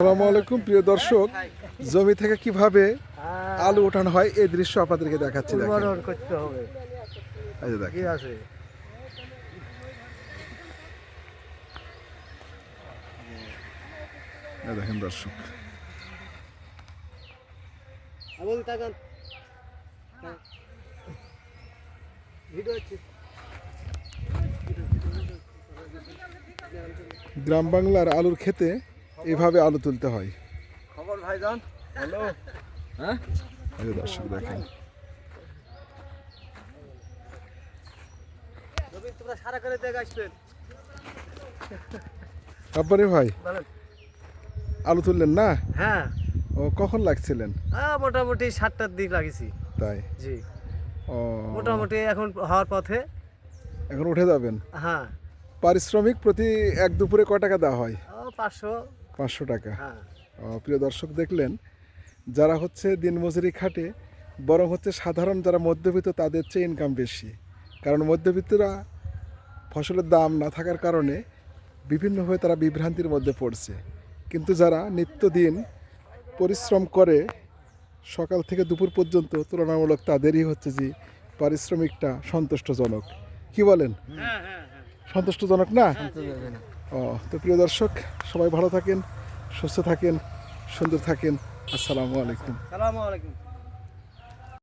আসসালামু আলাইকুম প্রিয় দর্শক। জমি থেকে কীভাবে আলু ওঠানো হয় এই দৃশ্য আপনাদেরকে দেখাচ্ছি করতে হবে। দেখেন। দর্শক। গ্রাম বাংলার আলুর খেতে এভাবে আলু তুলতে হয়। খবর ভাইজান? হ্যালো। হ্যাঁ? এই দর্শক দেখেন। আব্বারে ভাই আলু তুললেন না? হ্যাঁ। ও কখন লাগছিলেন? হ্যাঁ মোটামুটি সাতটার দিক লাগিয়েছি। তাই? জি। ও। মোটামুটি এখন হওয়ার পথে। এখন উঠে যাবেন? হ্যাঁ। পারিশ্রমিক প্রতি এক দুপুরে ক টাকা দেওয়া হয়? পাঁচশো। পাঁচশো টাকা। হ্যাঁ। প্রিয় দর্শক দেখলেন যারা হচ্ছে দিনমজুরি খাটে বরং হচ্ছে সাধারণ যারা মধ্যবিত্ত তাদের চেয়ে ইনকাম বেশি। কারণ মধ্যবিত্তরা ফসলের দাম না থাকার কারণে বিভিন্নভাবে তারা বিভ্রান্তির মধ্যে পড়ছে। কিন্তু যারা নিত্যদিন পরিশ্রম করে সকাল থেকে দুপুর পর্যন্ত তুলনামূলক তাদেরই হচ্ছে যে পারিশ্রমিকটা সন্তুষ্টজনক। কি বলেন? হ্যাঁ হ্যাঁ সন্তুষ্টজনক না? ও তো প্রিয় দর্শক সবাই ভালো থাকেন সুস্থ থাকেন সুন্দর থাকেন। আসসালামু আলাইকুম। আলাইকুম।